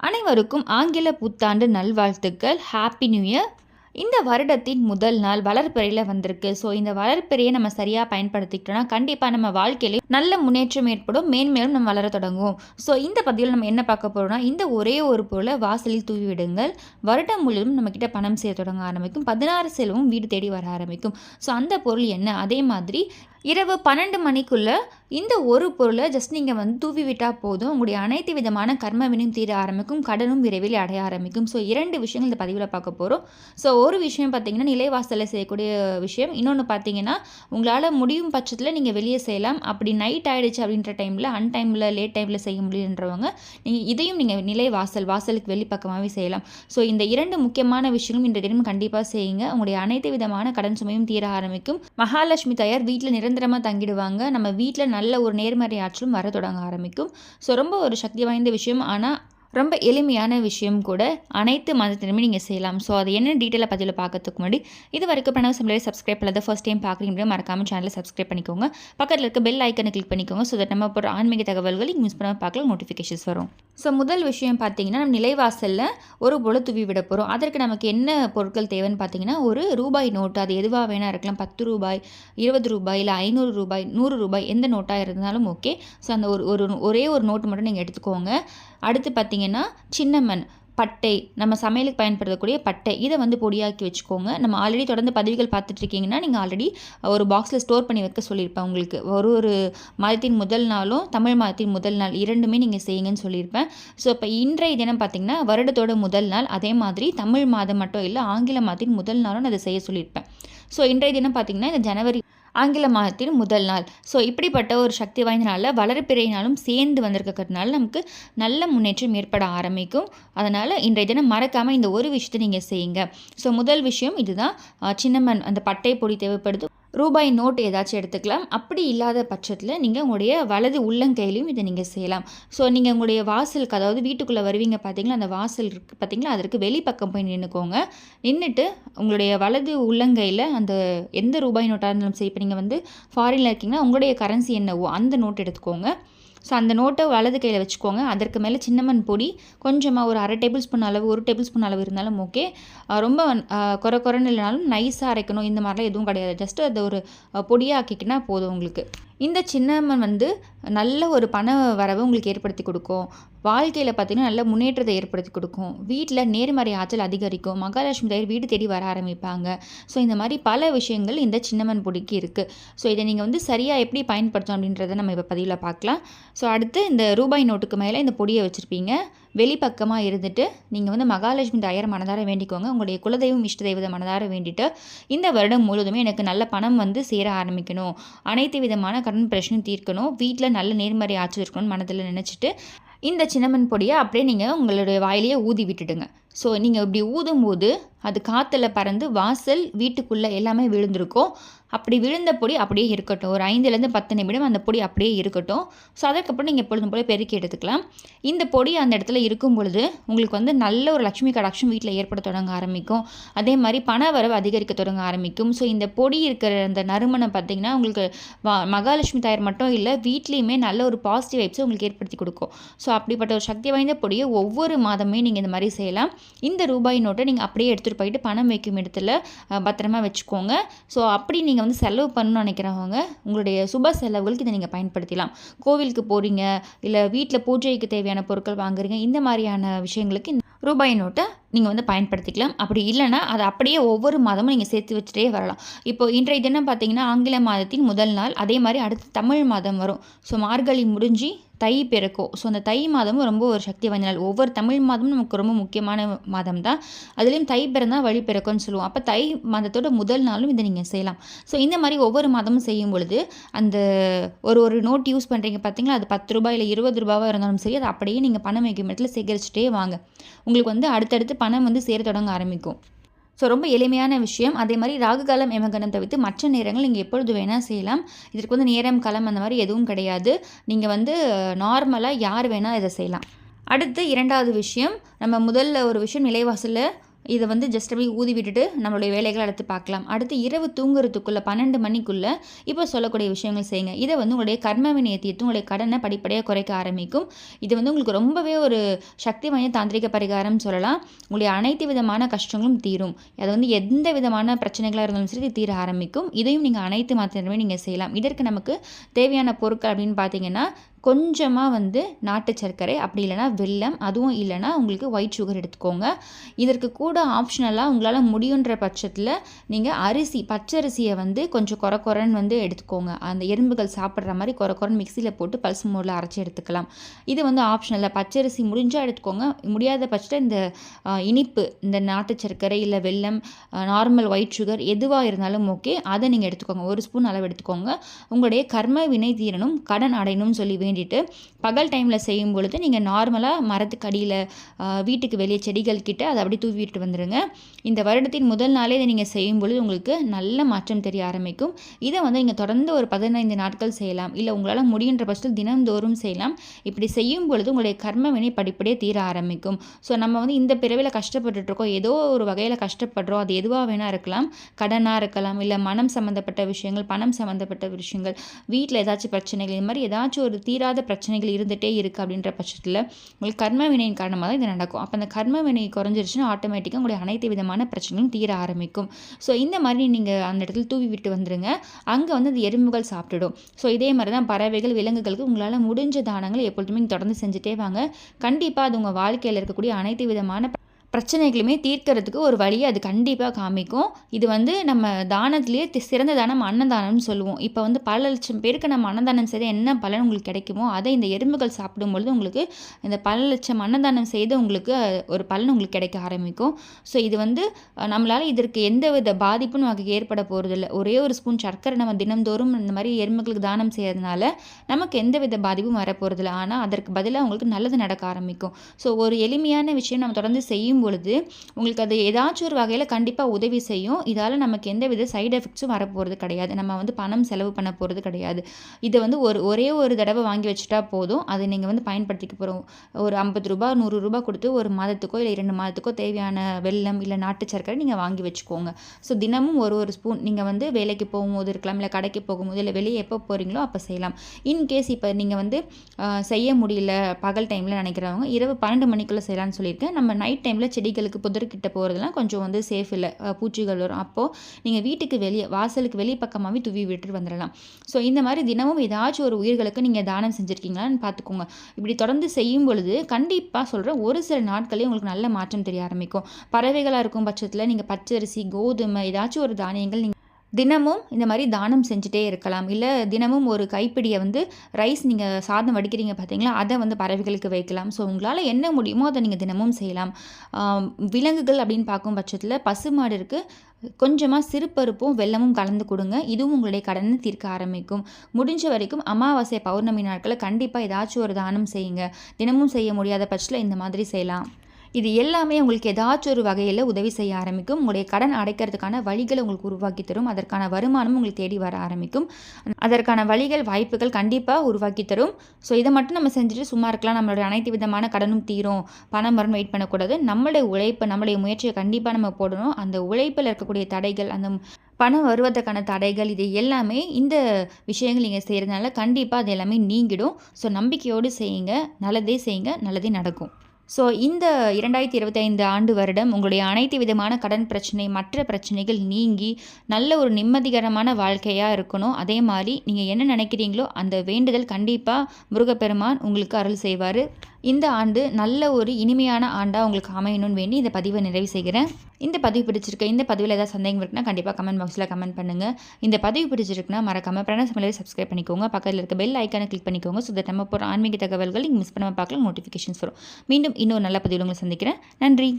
அனைவருக்கும் ஆங்கில புத்தாண்டு நல்வாழ்த்துக்கள். ஹாப்பி நியூ இயர் இந்த வருடத்தின் முதல் நாள் வளர்ப்பிறையில் வந்திருக்கு. ஸோ இந்த வளர்ப்பிறையை நம்ம சரியாக பயன்படுத்திக்கிட்டோம்னா கண்டிப்பாக நம்ம வாழ்க்கையில நல்ல முன்னேற்றம் ஏற்படும். மேன்மேலும் நம்ம வளர தொடங்குவோம் ஸோ இந்த பதிவில் நம்ம என்ன பார்க்க போகிறோம்னா இந்த ஒரே ஒரு பொருளை வாசலில் தூவி விடுங்கள். வருடம் முழுவதும் நம்மக்கிட்ட பணம் செய்ய தொடங்க ஆரம்பிக்கும். பதினாறு செல்வம் வீடு தேடி வர ஆரம்பிக்கும். ஸோ அந்த பொருள் என்ன? அதே மாதிரி இரவு பன்னெண்டு மணிக்குள்ளே இந்த ஒரு பொருளை ஜஸ்ட் நீங்கள் வந்து தூவி விட்டால் போதும். உங்களுடைய அனைத்து விதமான கர்மவினும் தீர ஆரம்பிக்கும் கடனும் விரைவில் அடைய ஆரம்பிக்கும். ஸோ இரண்டு விஷயங்கள் இந்த பதிவில் பார்க்க போகிறோம் ஸோ ஒரு விஷயம் பார்த்தீங்கன்னா நிலைவாசலில் செய்யக்கூடிய விஷயம். இன்னொன்று பார்த்தீங்கன்னா உங்களால் முடியும் பட்சத்தில் நீங்கள் வெளியே செய்யலாம். அப்படி நைட் ஆகிடுச்சு அப்படின்ற டைமில் அன் டைமில் லேட் டைமில் செய்ய முடியுன்றவங்க நீங்கள் இதையும் நீங்கள் நிலை வாசல் வாசலுக்கு வெளிப்பக்கமாகவே செய்யலாம். ஸோ இந்த இரண்டு முக்கியமான விஷயங்களும் இன்றைய தினம் கண்டிப்பாக செய்யுங்க. உங்களுடைய அனைத்து விதமான கடன் சுமையும் தீர ஆரம்பிக்கும். மகாலட்சுமி தயார் வீட்டில் நிரந்தரமாக தங்கிடுவாங்க. நம்ம வீட்டில் நல்ல ஒரு நேர்மறை ஆற்றலும் வர தொடங்க ஆரம்பிக்கும். ஸோ ரொம்ப ஒரு சக்தி வாய்ந்த விஷயம். ஆனால் ரொம்ப எளிமையான விஷயம் கூட அனைத்து மதத்திலுமே நீங்கள் செய்யலாம். ஸோ அது என்ன டீட்டெயிலாக பதிவில் பார்க்கறதுக்கு முன்னாடி இது வரைக்கும் பிரணவ சம்பளம் சப்ஸ்கிரைப் பண்ணாத ஃபஸ்ட் டைம் பார்க்குறீங்க மறக்காமல் சேனலை சப்ஸ்கிரைப் பண்ணிக்கோங்க. பக்கத்தில் இருக்க பெல் ஐக்கனை கிளிக் பண்ணிக்கோங்க ஸோ தட் நம்ம போகிற ஆன்மீக தகவல்கள் நீங்கள் மிஸ் பண்ணாமல் பார்க்கலாம் நோட்டிஃபிகேஷன்ஸ் வரும். ஸோ முதல் விஷயம் பார்த்தீங்கன்னா நம்ம நிலைவாசலில் ஒரு பொழு தூவி விட போகிறோம் அதற்கு நமக்கு என்ன பொருட்கள் தேவைன்னு பார்த்தீங்கன்னா ஒரு ரூபாய் நோட்டு. அது எதுவாக வேணால் இருக்கலாம். பத்து ரூபாய் இருபது ரூபாய் இல்லை ஐநூறு ரூபாய் நூறு ரூபாய் எந்த நோட்டாக இருந்தாலும் ஓகே ஸோ அந்த ஒரு ஒரு ஒரே ஒரு நோட்டு மட்டும் நீங்கள் எடுத்துக்கோங்க. அடுத்து பார்த்தீங்கன்னா சின்னமன் பட்டை. நம்ம சமையலுக்கு பயன்படுத்தக்கூடிய பட்டை. இதை வந்து பொடியாக்கி வச்சுக்கோங்க. நம்ம ஆல்ரெடி தொடர்ந்து பதிவுகள் பார்த்துட்ருக்கீங்கன்னா நீங்கள் ஆல்ரெடி ஒரு பாக்ஸில் ஸ்டோர் பண்ணி வைக்க சொல்லியிருப்பேன் உங்களுக்கு. ஒரு ஒரு மாதத்தின் முதல் நாளும் தமிழ் மாதத்தின் முதல் நாள் இரண்டுமே நீங்கள் செய்யுங்கன்னு சொல்லியிருப்பேன். ஸோ இப்போ இன்றைய தினம் பார்த்திங்கன்னா வருடத்தோட முதல் நாள். அதே மாதிரி தமிழ் மாதம் மட்டும் இல்லை ஆங்கில மாதத்தின் முதல் நாளும் நான் அதை செய்ய சொல்லியிருப்பேன். ஸோ இன்றைய தினம் பார்த்திங்கன்னா இந்த ஜனவரி ஆங்கில மாதத்தின் முதல் நாள். ஸோ இப்படிப்பட்ட ஒரு சக்தி வாய்ந்த நாளில் வளர்ப்பிறை நாளும் சேர்ந்து வந்திருக்கிறதுனால நமக்கு நல்ல முன்னேற்றம் ஏற்பட ஆரம்பிக்கும். அதனால் இன்றைய தினம் மறக்காமல் இந்த ஒரு விஷயத்தை நீங்கள் செய்யுங்க. ஸோ முதல் விஷயம் இதுதான். சின்னம்மன் அந்த பட்டை பொடி தேவைப்படுது. ரூபாய் நோட் ஏதாச்சும் எடுத்துக்கலாம். அப்படி இல்லாத பட்சத்தில் நீங்கள் உங்களுடைய வலது உள்ளங்கையிலையும் இதை நீங்கள் செய்யலாம். ஸோ நீங்கள் உங்களுடைய வாசலுக்கு அதாவது வீட்டுக்குள்ளே வருவீங்க பார்த்தீங்களா அந்த வாசல் இருக்குது பார்த்தீங்களா அதற்கு வெளிப்பக்கம் போய் நின்றுக்கோங்க நின்றுட்டு உங்களுடைய வலது உள்ளங்கையில் அந்த எந்த ரூபாய் நோட்டாக இருந்தாலும் சரி இப்போ நீங்கள் வந்து ஃபாரினில் இருக்கீங்கன்னா உங்களுடைய கரன்சி என்னவோ அந்த நோட் எடுத்துக்கோங்க. ஸோ அந்த நோட்டை வலது கையில் வச்சுக்கோங்க. அதற்கு மேலே சின்னமன் பொடி கொஞ்சமாக ஒரு அரை டேபிள் ஸ்பூன் அளவு ஒரு டேபிள் ஸ்பூன் அளவு இருந்தாலும் ஓகே ரொம்ப குறை குறைன்னு இல்லைனாலும் நைஸாக அரைக்கணும். இந்த மாதிரிலாம் எதுவும் கிடையாது. ஜஸ்ட்டு அதை ஒரு பொடியாக ஆக்கிக்கினா போதும் உங்களுக்கு. இந்த சின்னம்மன் வந்து நல்ல ஒரு பண வரவை உங்களுக்கு ஏற்படுத்தி கொடுக்கும். வாழ்க்கையில் பார்த்தீங்கன்னா நல்ல முன்னேற்றத்தை ஏற்படுத்தி கொடுக்கும். வீட்டில் நேர்மறை ஆற்றல் அதிகரிக்கும். மகாலட்சுமி தயிர் வீடு தேடி வர ஆரம்பிப்பாங்க. ஸோ இந்த மாதிரி பல விஷயங்கள் இந்த சின்னமன் பொடிக்கு இருக்குது ஸோ இதை நீங்கள் வந்து சரியாக எப்படி பயன்படுத்தணும் அப்படின்றத நம்ம இப்போ பதிவில் பார்க்கலாம் ஸோ அடுத்து இந்த ரூபாய் நோட்டுக்கு மேலே இந்த பொடியை வச்சுருப்பீங்க. வெளிப்பக்கமாக இருந்துட்டு நீங்கள் வந்து மகாலட்சுமி தாயார் மனதார வேண்டிக்கோங்க. உங்களுடைய குலதெய்வம் இஷ்ட தெய்வத மனதார வேண்டிட்டு இந்த வருடம் முழுவதுமே எனக்கு நல்ல பணம் வந்து சேர ஆரம்பிக்கணும். அனைத்து விதமான கடன் பிரச்சனையும் தீர்க்கணும். வீட்டில் நல்ல நேர்மறை ஆட்சி இருக்கணும்னு மனதில் நினச்சிட்டு இந்த சின்னமன் பொடியை அப்படியே நீங்கள் உங்களுடைய வாயிலேயே ஊதி விட்டுடுங்க. ஸோ நீங்கள் இப்படி ஊதும் போது அது காற்றுல பறந்து வாசல் வீட்டுக்குள்ளே எல்லாமே விழுந்திருக்கும். அப்படி விழுந்த பொடி அப்படியே இருக்கட்டும். ஒரு ஐந்துலேருந்து பத்து நிமிடம் அந்த பொடி அப்படியே இருக்கட்டும். ஸோ அதற்கப்புறம் நீங்கள் எப்பொழுதும் போல பெருக்கி எடுத்துக்கலாம். இந்த பொடி அந்த இடத்துல இருக்கும் பொழுது உங்களுக்கு வந்து நல்ல ஒரு லக்ஷ்மி கடாட்சம் வீட்டில் ஏற்பட தொடங்க ஆரம்பிக்கும். அதே மாதிரி பண வரவு அதிகரிக்க தொடங்க ஆரம்பிக்கும். ஸோ இந்த பொடி இருக்கிற அந்த நறுமணம் பார்த்திங்கன்னா உங்களுக்கு மகாலட்சுமி தாயார் மட்டும் இல்லை வீட்லேயுமே நல்ல ஒரு பாசிட்டிவ் வைப்ஸை உங்களுக்கு ஏற்படுத்தி கொடுக்கும். ஸோ அப்படிப்பட்ட ஒரு சக்தி வாய்ந்த பொடியை ஒவ்வொரு மாதமே நீங்கள் இந்த மாதிரி செய்யலாம். இந்த ரூபாய் நோட்டை நீங்கள் அப்படியே எடுத்துகிட்டு போயிட்டு பணம் வைக்கும் இடத்துல பத்திரமா வச்சுக்கோங்க. ஸோ அப்படி நீங்கள் வந்து செலவு பண்ணணும்னு நினைக்கிறவங்க உங்களுடைய சுப செலவுகளுக்கு இதை நீங்கள் பயன்படுத்தலாம். கோவிலுக்கு போகிறீங்க இல்லை வீட்டில் பூஜைக்கு தேவையான பொருட்கள் வாங்குறீங்க இந்த மாதிரியான விஷயங்களுக்கு ரூபாய் நோட்டை நீங்கள் வந்து பயன்படுத்திக்கலாம். அப்படி இல்லைனா அதை அப்படியே ஒவ்வொரு மாதமும் நீங்கள் சேர்த்து வச்சுட்டே வரலாம். இப்போ இன்றைய தினம் பார்த்தீங்கன்னா ஆங்கில மாதத்தின் முதல் நாள் அதே மாதிரி அடுத்து தமிழ் மாதம் வரும். ஸோ மார்கழி முடிஞ்சு தை பிறக்கும். ஸோ அந்த தை மாதமும் ரொம்ப ஒரு சக்தி வாய்ந்த நாள். ஒவ்வொரு தமிழ் மாதமும் நமக்கு ரொம்ப முக்கியமான மாதம் தான் அதுலேயும் தை பிறந்தால் வழி பிறக்கும்னு சொல்லுவோம். அப்போ தை மாதத்தோட முதல் நாளும் இதை நீங்கள் செய்யலாம். ஸோ இந்த மாதிரி ஒவ்வொரு மாதமும் செய்யும் பொழுது அந்த ஒரு ஒரு நோட் யூஸ் பண்ணுறீங்க பார்த்தீங்களா அது பத்து ரூபாய் இல்லை இருபது ரூபாவாக இருந்தாலும் சரி அதை அப்படியே நீங்கள் பணம் வைக்கும் இடத்துல சேகரிச்சுட்டே வாங்க. உங்களுக்கு வந்து அடுத்தடுத்து பணம் வந்து சேர தொடங்க ஆரம்பிக்கும். ஸோ ரொம்ப எளிமையான விஷயம். அதே மாதிரி ராகு காலம் எமகனம் தவிர்த்து மற்ற நேரங்கள் நீங்கள் எப்பொழுது வேணால் செய்யலாம். இதற்கு வந்து நேரம் காலம் அந்த மாதிரி எதுவும் கிடையாது. நீங்கள் வந்து நார்மலாக யார் வேணால் இதை செய்யலாம். அடுத்து இரண்டாவது விஷயம். நம்ம முதல்ல ஒரு விஷயம் நிலைவாசலில் இதை வந்து ஜஸ்ட் அப்படியே ஊதி விட்டுட்டு நம்மளுடைய வேலைகளை அடுத்து பார்க்கலாம். அடுத்து இரவு தூங்குறதுக்குள்ளே பன்னெண்டு மணிக்குள்ளே இப்போ சொல்லக்கூடிய விஷயங்கள் செய்யுங்க. இதை வந்து உங்களுடைய கர்ம வினையை தீர்த்து உங்களுடைய கடனை படிப்படியாக குறைக்க ஆரம்பிக்கும். இது வந்து உங்களுக்கு ரொம்பவே ஒரு சக்தி வாய்ந்த தாந்திரிக பரிகாரம் சொல்லலாம். உங்களுடைய அனைத்து விதமான கஷ்டங்களும் தீரும். அது வந்து எந்த விதமான பிரச்சனைகளாக இருந்தாலும் சரி தீர ஆரம்பிக்கும். இதையும் நீங்கள் அனைத்து மாத்திரமே நீங்கள் செய்யலாம். இதற்கு நமக்கு தேவையான பொருட்கள் அப்படின்னு பார்த்தீங்கன்னா கொஞ்சமாக வந்து நாட்டு சர்க்கரை அப்படி இல்லைனா வெல்லம் அதுவும் இல்லைனா உங்களுக்கு ஒயிட் சுகர் எடுத்துக்கோங்க. இதற்கு கூட ஆப்ஷனலாக உங்களால் முடியுன்ற பட்சத்தில் நீங்கள் அரிசி பச்சரிசியை வந்து கொஞ்சம் குறை குறைன்னு வந்து எடுத்துக்கோங்க. அந்த எறும்புகள் சாப்பிட்ற மாதிரி குறை குறைன்னு மிக்சியில் போட்டு பல்ஸ் மோடில் அரைச்சி எடுத்துக்கலாம். இது வந்து ஆப்ஷனலில் பச்சரிசி முடிஞ்சால் எடுத்துக்கோங்க. முடியாத பட்சத்தில் இந்த இனிப்பு இந்த நாட்டு சர்க்கரை இல்லை வெல்லம் நார்மல் ஒயிட் சுகர் எதுவாக இருந்தாலும் ஓகே அதை நீங்கள் எடுத்துக்கோங்க. ஒரு ஸ்பூன் அளவு எடுத்துக்கோங்க. உங்களுடைய கர்ம வினை தீரணும் கடன் அடையணும்னு சொல்லி வேண்டிட்டு பகல் டைமில் செய்யும் பொழுது நீங்கள் நார்மலாக மரத்துக்கு அடியில் வீட்டுக்கு வெளியே செடிகள் கிட்ட அதை அப்படி தூவிட்டு வந்துடுங்க இந்த வருடத்தின் முதல் நாளே இதை நீங்கள் செய்யும் பொழுது உங்களுக்கு நல்ல மாற்றம் தெரிய ஆரம்பிக்கும். இதை வந்து நீங்கள் தொடர்ந்து ஒரு பதினைந்து நாட்கள் செய்யலாம். இல்லை உங்களால் முடிகின்ற பட்சத்தில் தினந்தோறும் செய்யலாம். இப்படி செய்யும் பொழுது உங்களுடைய கர்ம வினை படிப்படியே தீர ஆரம்பிக்கும். ஸோ நம்ம வந்து இந்த பிறவியில் கஷ்டப்பட்டுருக்கோம் ஏதோ ஒரு வகையில் கஷ்டப்படுறோம். அது எதுவாக வேணால் இருக்கலாம். கடனாக இருக்கலாம். இல்லை மனம் சம்மந்தப்பட்ட விஷயங்கள் பணம் சம்மந்தப்பட்ட விஷயங்கள் வீட்டில் ஏதாச்சும் பிரச்சனைகள் இது மாதிரி ஏதாச்சும் ஒரு தீ தீராத பிரச்சனைகள் இருந்துகிட்டே இருக்குது அப்படின்ற பட்சத்தில் உங்களுக்கு கர்ம வினையின் காரணமாக தான் இது நடக்கும். அப்போ அந்த கர்ம வினை குறைஞ்சிருச்சுன்னா ஆட்டோமேட்டிக்காக உங்களுடைய அனைத்து விதமான பிரச்சனைகளும் தீர ஆரம்பிக்கும். ஸோ இந்த மாதிரி நீங்கள் அந்த இடத்துல தூவி விட்டு வந்துடுங்க அங்கே வந்து அந்த எறும்புகள் சாப்பிட்டுடும். ஸோ இதே மாதிரி தான் பறவைகள் விலங்குகளுக்கு உங்களால் முடிஞ்ச தானங்கள் எப்பொழுதுமே தொடர்ந்து செஞ்சுட்டே வாங்க. கண்டிப்பாக அது உங்கள் வாழ்க்கையில் இருக்கக்கூடிய அனைத்து விதமான பிரச்சனைகளுமே தீர்க்கிறதுக்கு ஒரு வழியை அது கண்டிப்பாக காமிக்கும். இது வந்து நம்ம தானத்துலேயே சிறந்த தானம் அன்னதானம்னு சொல்லுவோம். இப்போ வந்து பல லட்சம் பேருக்கு நம்ம அன்னதானம் செய்த என்ன பலன் உங்களுக்கு கிடைக்குமோ அதை இந்த எறும்புகள் சாப்பிடும் பொழுது உங்களுக்கு இந்த பல லட்சம் அன்னதானம் செய்து உங்களுக்கு ஒரு பலன் உங்களுக்கு கிடைக்க ஆரம்பிக்கும். ஸோ இது வந்து நம்மளால் இதற்கு எந்த வித பாதிப்பும் நமக்கு ஏற்பட போகிறதில்ல ஒரே ஒரு ஸ்பூன் சர்க்கரை நம்ம தினந்தோறும் இந்த மாதிரி எறும்புகளுக்கு தானம் செய்யறதுனால நமக்கு எந்த வித பாதிப்பும் வரப்போகிறதில்ல ஆனால் அதற்கு பதிலாக உங்களுக்கு நல்லது நடக்க ஆரம்பிக்கும். ஸோ ஒரு எளிமையான விஷயம் நம்ம தொடர்ந்து செய்யும் பொழுது உங்களுக்கு அது ஏதாச்சும் ஒரு வகையில் கண்டிப்பாக உதவி செய்யும். இதால் நமக்கு எந்த வித சைடு எஃபெக்ட்ஸும் வரப்போகிறது கிடையாது. நம்ம வந்து பணம் செலவு பண்ண போகிறது கிடையாது. இதை வந்து ஒரு ஒரே ஒரு தடவை வாங்கி வச்சுட்டா போதும். அதை நீங்கள் வந்து பயன்படுத்திக்க போகிறோம் ஒரு ஐம்பது ரூபா நூறு ரூபா கொடுத்து ஒரு மாதத்துக்கோ இல்லை இரண்டு மாதத்துக்கோ தேவையான வெள்ளம் இல்லை நாட்டு சர்க்கரை நீங்கள் வாங்கி வச்சுக்கோங்க. ஸோ தினமும் ஒரு ஒரு ஸ்பூன் நீங்கள் வந்து வேலைக்கு போகும்போது இருக்கலாம் இல்லை கடைக்கு போகும்போது இல்லை வெளியே எப்போ போகிறீங்களோ அப்போ செய்யலாம். இன்கேஸ் இப்போ நீங்கள் வந்து செய்ய முடியல பகல் டைமில் நினைக்கிறவங்க இரவு பன்னெண்டு மணிக்குள்ளே செய்யலாம்னு சொல்லியிருக்கேன் நம்ம நைட் டைமில் செடிகளுக்கு புதர்கிட்ட போகிறதுலாம் கொஞ்சம் வந்து சேஃப் இல்லை. பூச்சிகள் வரும். அப்போது நீங்கள் வீட்டுக்கு வெளியே வாசலுக்கு வெளியே பக்கமாகவே துவி விட்டுட்டு வந்துடலாம் ஸோ இந்த மாதிரி தினமும் ஏதாச்சும் ஒரு உயிர்களுக்கு நீங்கள் தானம் செஞ்சுருக்கீங்களான்னு பார்த்துக்கோங்க இப்படி தொடர்ந்து செய்யும் பொழுது கண்டிப்பாக சொல்கிறேன் ஒரு சில நாட்களே உங்களுக்கு நல்ல மாற்றம் தெரிய ஆரம்பிக்கும். பறவைகளாக இருக்கும் பட்சத்தில் நீங்கள் பச்சரிசி கோதுமை ஏதாச்சும் ஒரு தானியங்கள் நீங்கள் தினமும் இந்த மாதிரி தானம் செஞ்சுட்டே இருக்கலாம். இல்லை தினமும் ஒரு கைப்பிடியை வந்து ரைஸ் நீங்கள் சாதம் வடிக்கிறீங்க பார்த்தீங்களா அதை வந்து பறவைகளுக்கு வைக்கலாம். ஸோ உங்களால் என்ன முடியுமோ அதை நீங்கள் தினமும் செய்யலாம். விலங்குகள் அப்படின்னு பார்க்கும் பட்சத்தில் பசுமாடு இருக்குது கொஞ்சமாக சிறுபருப்பும் வெள்ளமும் கலந்து கொடுங்க. இதுவும் உங்களுடைய கடனை தீர்க்க ஆரம்பிக்கும். முடிஞ்ச வரைக்கும் அமாவாசை பௌர்ணமி நாட்களில் கண்டிப்பாக ஏதாச்சும் ஒரு தானம் செய்யுங்க. தினமும் செய்ய முடியாத பட்சத்தில் இந்த மாதிரி செய்யலாம். இது எல்லாமே உங்களுக்கு ஏதாச்சும் ஒரு வகையில் உதவி செய்ய ஆரம்பிக்கும். உங்களுடைய கடன் அடைக்கிறதுக்கான வழிகளை உங்களுக்கு உருவாக்கி தரும். அதற்கான வருமானமும் உங்களுக்கு தேடி வர ஆரம்பிக்கும். அதற்கான வழிகள் வாய்ப்புகள் கண்டிப்பாக உருவாக்கி தரும். ஸோ இதை மட்டும் நம்ம செஞ்சுட்டு சும்மா இருக்கலாம். நம்மளுடைய அனைத்து விதமான கடனும் தீரும். பணம் வரும் வெயிட் பண்ணக்கூடாது. நம்மளுடைய உழைப்பு நம்மளுடைய முயற்சியை கண்டிப்பாக நம்ம போடணும். அந்த உழைப்பில் இருக்கக்கூடிய தடைகள் அந்த பணம் வருவதற்கான தடைகள் இது எல்லாமே இந்த விஷயங்கள் நீங்கள் செய்கிறதுனால கண்டிப்பாக அது எல்லாமே நீங்கிடும். ஸோ நம்பிக்கையோடு செய்யுங்க. நல்லதே செய்யுங்க. நல்லதே நடக்கும். ஸோ இந்த இரண்டாயிரத்தி இருபத்தைந்து ஆண்டு வருடம் உங்களுடைய அனைத்து விதமான கடன் பிரச்சனை மற்ற பிரச்சனைகள் நீங்கி நல்ல ஒரு நிம்மதிகரமான வாழ்க்கையாக இருக்கணும். அதே மாதிரி நீங்கள் என்ன நினைக்கிறீங்களோ அந்த வேண்டுதல் கண்டிப்பாக முருகப்பெருமான் உங்களுக்கு அருள் செய்வார். இந்த ஆண்டு நல்ல ஒரு இனிமையான ஆண்டாக உங்களுக்கு அமையணும்னு வேண்டி இந்த பதிவை நிறைவு செய்கிறேன். இந்த பதிவு பிடிச்சிருக்க இந்த பதிவில் ஏதாவது சந்தேகம் இருக்குன்னா கண்டிப்பாக கமெண்ட் பாக்ஸில் கமெண்ட் பண்ணுங்கள் இந்த பதிவு பிடிச்சிருக்குன்னா மறக்காமல் பிரண சமையலை சப்ஸ்கிரைப் பண்ணிக்கோங்க. பக்கத்தில் இருக்க பெல் ஐக்கானை கிளிக் பண்ணிக்கோங்க ஸோ தட் நம்ம போகிற ஆன்மீக தகவல்கள் நீங்கள் மிஸ் பண்ணாமல் பார்க்கலாம் நோட்டிஃபிகேஷன்ஸ் வரும். மீண்டும் இன்னொரு நல்ல பதிவில் உங்களை சந்திக்கிறேன். நன்றி.